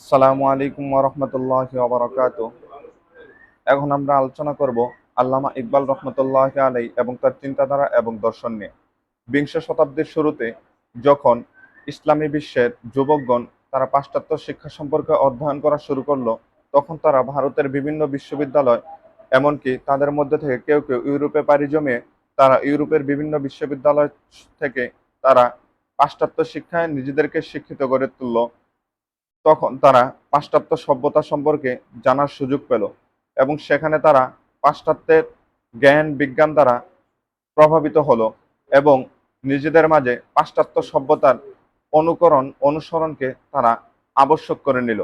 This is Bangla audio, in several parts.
আসসালামু আলাইকুম রহমতুল্লাহ ওবরাকাত এখন আমরা আলোচনা করব আল্লামা ইকবাল রহমতুল্লাহ আলাই এবং তার চিন্তাধারা এবং দর্শন নিয়ে। বিংশ শতাব্দীর শুরুতে যখন ইসলামী বিশ্বের যুবকগণ তারা পাশ্চাত্য শিক্ষা সম্পর্কে অধ্যয়ন করা শুরু করল, তখন তারা ভারতের বিভিন্ন বিশ্ববিদ্যালয়, এমনকি তাদের মধ্যে থেকে কেউ কেউ ইউরোপে পাড়ি জমিয়ে তারা ইউরোপের বিভিন্ন বিশ্ববিদ্যালয় থেকে তারা পাশ্চাত্য শিক্ষায় নিজেদেরকে শিক্ষিত করে তুলল। তখন তারা পাশ্চাত্য সভ্যতা সম্পর্কে জানার সুযোগ পেল এবং সেখানে তারা পাশ্চাত্যের জ্ঞান বিজ্ঞান দ্বারা প্রভাবিত হলো এবং নিজেদের মাঝে পাশ্চাত্য সভ্যতার অনুকরণ, অনুসরণকে তারা আবশ্যক করে নিল।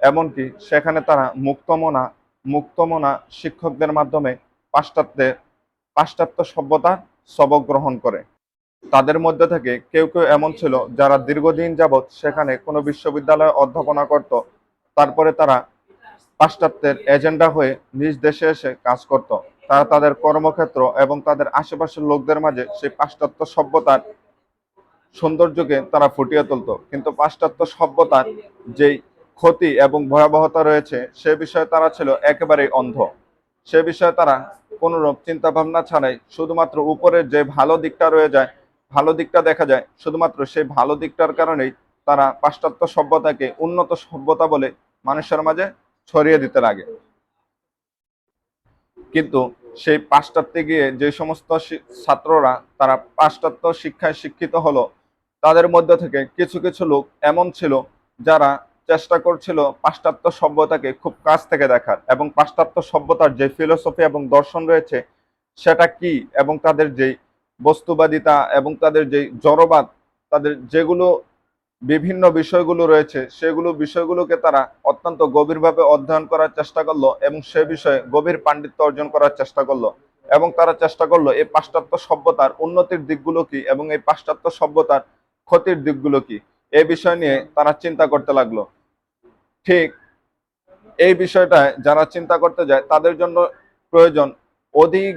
এমনকি সেখানে তারা মুক্তমনা মুক্তমনা শিক্ষকদের মাধ্যমে পাশ্চাত্যের, পাশ্চাত্য সভ্যতার সবক গ্রহণ করে। তাদের মধ্যে থেকে কেউ কেউ এমন ছিল যারা দীর্ঘদিন যাবৎ সেখানে কোনো বিশ্ববিদ্যালয়ে অধ্যাপনা করত। তারপরে তারা পাশ্চাত্যের এজেন্ডা হয়ে নিজ দেশে এসে কাজ করত। তারা তাদের কর্মক্ষেত্র এবং তাদের আশেপাশের লোকদের মাঝে সেই পাশ্চাত্য সভ্যতার সৌন্দর্যকে তারা ফুটিয়ে তুলত। কিন্তু পাশ্চাত্য সভ্যতার যেই ক্ষতি এবং ভয়াবহতা রয়েছে, সে বিষয়ে তারা ছিল একেবারেই অন্ধ। সে বিষয়ে তারা কোনোরূপ চিন্তা ভাবনা ছাড়াই শুধুমাত্র উপরের যে ভালো দিকটা রয়ে যায় ভালো দিকটা দেখা যায়। শুধুমাত্র সেই ভালো দিকটার কারণেই তারা পাশ্চাত্য সভ্যতাকে উন্নত সভ্যতা বলে মানুষের মাঝে ছড়িয়ে দিতে লাগে কিন্তু সেই পাশ্চাত্যে গিয়ে যে সমস্ত ছাত্ররা তারা পাশ্চাত্য শিক্ষায় শিক্ষিত হলো, তাদের মধ্যে থেকে কিছু কিছু লোক এমন ছিল যারা চেষ্টা করছিল পাশ্চাত্য সভ্যতাকে খুব কাছ থেকে দেখার এবং পাশ্চাত্য সভ্যতার যে ফিলোসফি এবং দর্শন রয়েছে, সেটা কি এবং তাদের যেই বস্তুবাদিতা এবং তাদের যেই জড়বাদ, তাদের যেগুলো বিভিন্ন বিষয়গুলো রয়েছে, সেগুলো বিষয়গুলোকে তারা অত্যন্ত গভীরভাবে অধ্যয়ন করার চেষ্টা করল এবং সে বিষয়ে গভীর পাণ্ডিত্য অর্জন করার চেষ্টা করল এবং তারা চেষ্টা করল এই পাশ্চাত্য সভ্যতার উন্নতির দিকগুলো কি এবং এই পাশ্চাত্য সভ্যতার ক্ষতির দিকগুলো কি, এই বিষয় নিয়ে তারা চিন্তা করতে লাগল। ঠিক এই বিষয়টায় যারা চিন্তা করতে যায়, তাদের জন্য প্রয়োজন অধিক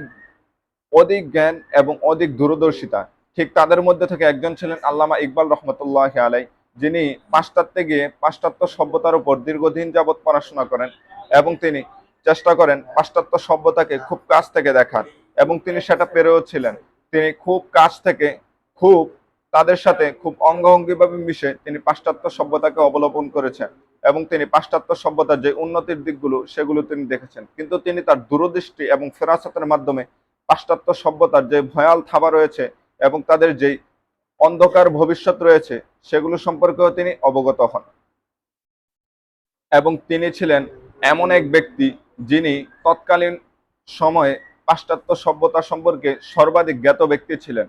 অধিক জ্ঞান এবং অধিক দূরদর্শিতা। ঠিক তাদের মধ্যে থেকে একজন ছিলেন আল্লামা ইকবাল রহমতুল্লাহ আলাই যিনি পাশ্চাত্যে গিয়ে পাশ্চাত্য সভ্যতার উপর দীর্ঘদিন যাবৎ পড়াশোনা করেন এবং তিনি চেষ্টা করেন পাশ্চাত্য সভ্যতাকে খুব কাছ থেকে দেখার এবং তিনি সেটা পেরেও ছিলেন। তিনি খুব কাছ থেকে খুব তাদের সাথে খুব অঙ্গভঙ্গিভাবে মিশে তিনি পাশ্চাত্য সভ্যতাকে অবলম্বন করেছেন এবং তিনি পাশ্চাত্য সভ্যতার যে উন্নতির দিকগুলো সেগুলো তিনি দেখেছেন। কিন্তু তিনি তার দূরদৃষ্টি এবং ফেরাসতের মাধ্যমে পাশ্চাত্য সভ্যতার যে ভয়াল থাবা রয়েছে এবং তাদের যেই অন্ধকার ভবিষ্যৎ রয়েছে, সেগুলো সম্পর্কেও তিনি অবগত হন। এবং তিনি ছিলেন এমন এক ব্যক্তি যিনি তৎকালীন সময়ে পাশ্চাত্য সভ্যতা সম্পর্কে সর্বাধিক জ্ঞাত ব্যক্তি ছিলেন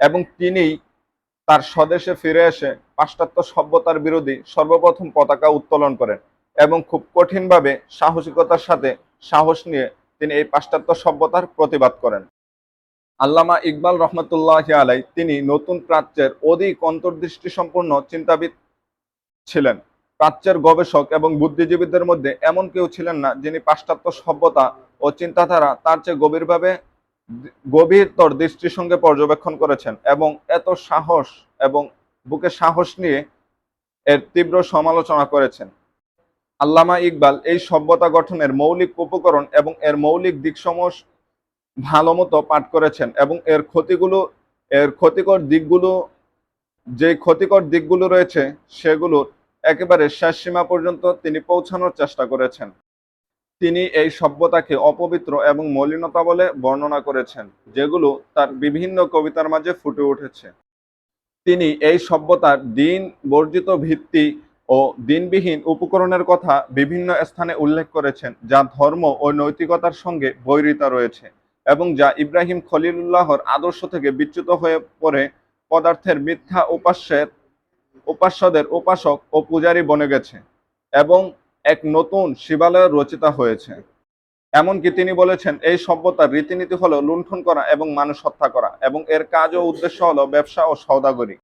এবং তিনি তার স্বদেশে ফিরে এসে পাশ্চাত্য সভ্যতার বিরোধী সর্বপ্রথম পতাকা উত্তোলন করেন এবং খুব কঠিনভাবে সাহসিকতার সাথে সাহস নিয়ে তিনি এই পাশ্চাত্য সভ্যতার প্রতিবাদ করেন। আল্লামা ইকবাল রহমতুল্লাহ আলাই তিনি নতুন প্রাচ্যের অধিক অন্তর্দৃষ্টি সম্পন্ন চিন্তাবিদ ছিলেন। প্রাচ্যের গবেষক এবং বুদ্ধিজীবীদের মধ্যে এমন কেউ ছিলেন না যিনি পাশ্চাত্য সভ্যতা ও চিন্তাধারা তার চেয়ে গভীরভাবে গভীরতর দৃষ্টির সঙ্গে পর্যবেক্ষণ করেছেন এবং এত সাহস এবং বুকে সাহস নিয়ে এর তীব্র সমালোচনা করেছেন। আল্লামা ইকবাল এই সভ্যতা গঠনের মৌলিক উপকরণ এবং এর মৌলিক দিকসমূহ ভালো মতো পাঠ করেছেন এবং এর ক্ষতিগুলো, এর ক্ষতিকর দিকগুলো, যে ক্ষতিকর দিকগুলো রয়েছে সেগুলো একেবারে শেষ সীমা পর্যন্ত তিনি পৌঁছানোর চেষ্টা করেছেন। তিনি এই সভ্যতাকে অপবিত্র এবং মলিনতা বলে বর্ণনা করেছেন, যেগুলো তার বিভিন্ন কবিতার মাঝে ফুটে উঠেছে। তিনি এই সভ্যতার দিন বর্জিত ভিত্তি ও দিনবিহীন উপকরণের কথা বিভিন্ন স্থানে উল্লেখ করেছেন, যা ধর্ম ও নৈতিকতার সঙ্গে বৈরিতা রয়েছে এবং যা ইব্রাহিম খলিলুল্লাহর আদর্শ থেকে বিচ্যুত হয়ে পড়ে পদার্থের মিথ্যা উপাস্যের, উপাস্যদের উপাসক ও পূজারী বনে গেছে এবং এক নতুন শিবালয় রচিত হয়েছে। এমনকি তিনি বলেছেন, এই সভ্যতার রীতিনীতি হলো লুণ্ঠন করা এবং মানুষ হত্যা করা এবং এর কাজ ও উদ্দেশ্য হলো ব্যবসা ও সৌদাগরি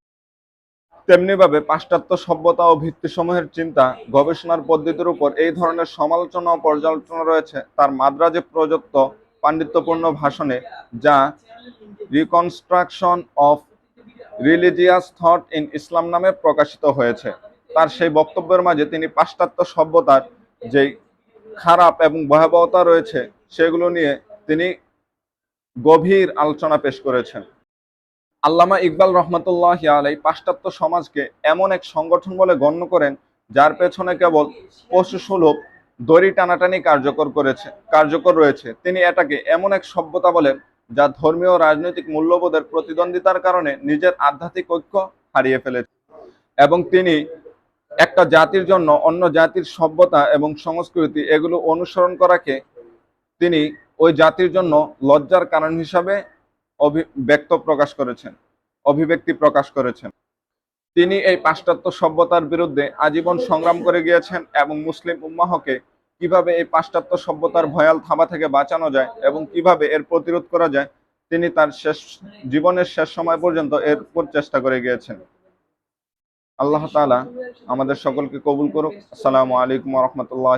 তেমনিভাবে পাশ্চাত্য সভ্যতা ও ভিত্তিসমূহের চিন্তা গবেষণার পদ্ধতির উপর এই ধরনের সমালোচনা ও পর্যালোচনা রয়েছে। তার মাদ্রাজে প্রযুক্ত পাণ্ডিত্যপূর্ণ ভাষণে, যা reconstruction of religious thought in Islam নামে প্রকাশিত হয়েছে। তার সেই বক্তব্যের মাঝে তিনি পাশ্চাত্য সভ্যতার যে খারাপ এবং ভয়াবহতা রয়েছে, সেগুলো নিয়ে তিনি গভীর আলোচনা পেশ করেছেন। আল্লামা ইকবাল রহমতুল্লাহ আলাই পাশ্চাত্য সমাজকে এমন এক সংগঠন বলে গণ্য করেন, যার পেছনে কেবল পশু সুলভ দড়ি টানাটানি কার্যকর করেছে, কার্যকর রয়েছে। তিনি এটাকে এমন এক সভ্যতা বলেন, যা ধর্মীয় রাজনৈতিক মূল্যবোধের প্রতিদ্বন্দ্বিতার কারণে নিজের আধ্যাত্মিক ঐক্য হারিয়ে ফেলেছে। এবং তিনি একটা জাতির জন্য অন্য জাতির সভ্যতা এবং সংস্কৃতি এগুলো অনুসরণ করাকে তিনি ওই জাতির জন্য লজ্জার কারণ হিসাবে ব্যক্ত প্রকাশ করেছেন, অভিব্যক্তি প্রকাশ করেছেন। তিনি এই পাশ্চাত্য সভ্যতার বিরুদ্ধে আজীবন সংগ্রাম করে গিয়েছেন এবং মুসলিম উম্মাহকে কীভাবে এই পাশ্চাত্য সভ্যতার ভয়াল থাবা থেকে বাঁচানো যায় এবং কীভাবে এর প্রতিরোধ করা যায়, তিনি তার শেষ, জীবনের শেষ সময় পর্যন্ত এর উপর চেষ্টা করে গিয়েছেন। আল্লাহ তাআলা আমাদের সকলকে কবুল করুক। আসসালামু আলাইকুম রহমতুল্লাহ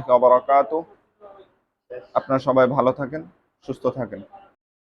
আপনারা সবাই ভালো থাকেন, সুস্থ থাকেন।